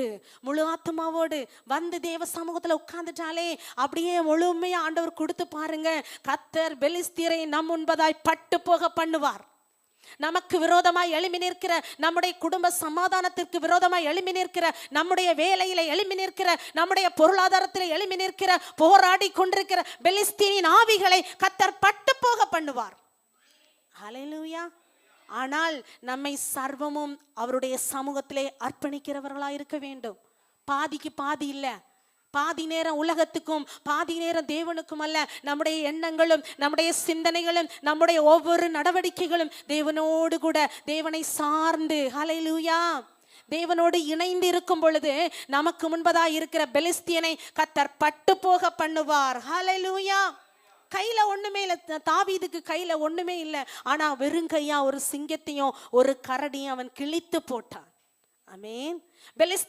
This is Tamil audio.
ஆத்மாவோடு முழு ஆத்மாவோடு வந்து தேவ சமூகத்தில் உட்கார்ந்துட்டாலே அப்படியே முழுமையாக ஆண்டவர் கொடுத்து பாருங்க. கத்தர் பெலிஸ்தீரை நம் உண்பதாய் பட்டு போக பண்ணுவார். நமக்கு விரோதமாய் எழுமி நிற்கிற நம்முடைய குடும்ப சமாதானத்திற்கு விரோதமாய் எழுமி நிற்கிற நம்முடைய வேலையில எழுமி நிற்கிற நம்முடைய பொருளாதாரத்தில் எழுமி நிற்கிற போராடி கொண்டிருக்கிற பெலிஸ்தீனின் ஆவிகளை கத்தர் பட்டு போக பண்ணுவார். அலையிலூயா ஆனால் நம்மை சர்வமும் அவருடைய சமூகத்திலே அர்ப்பணிக்கிறவர்களாக இருக்க வேண்டும். பாதிக்கு பாதி இல்ல. பாதி நேரம் உலகத்துக்கும் பாதி நேரம் தேவனுக்கும் அல்ல. நம்முடைய எண்ணங்களும் நம்முடைய சிந்தனைகளும் நம்முடைய ஒவ்வொரு நடவடிக்கைகளும் தேவனோடு கூட தேவனை சார்ந்து. ஹலையிலூயா தேவனோடு இணைந்து இருக்கும் பொழுது நமக்கு முன்பதாக இருக்கிற பெலிஸ்தியனை கத்தர் பட்டு போக பண்ணுவார். ஹலையிலூயா கையில ஒண்ணுமே இல்ல. தாவீதுக்கு கையில ஒண்ணுமே இல்ல. ஆனா வெறுங்கையா ஒரு சிங்கத்தையும் ஒரு கரடியும் அவன் கிழித்து போட்டான். ஆமென். பெலிஸ்தி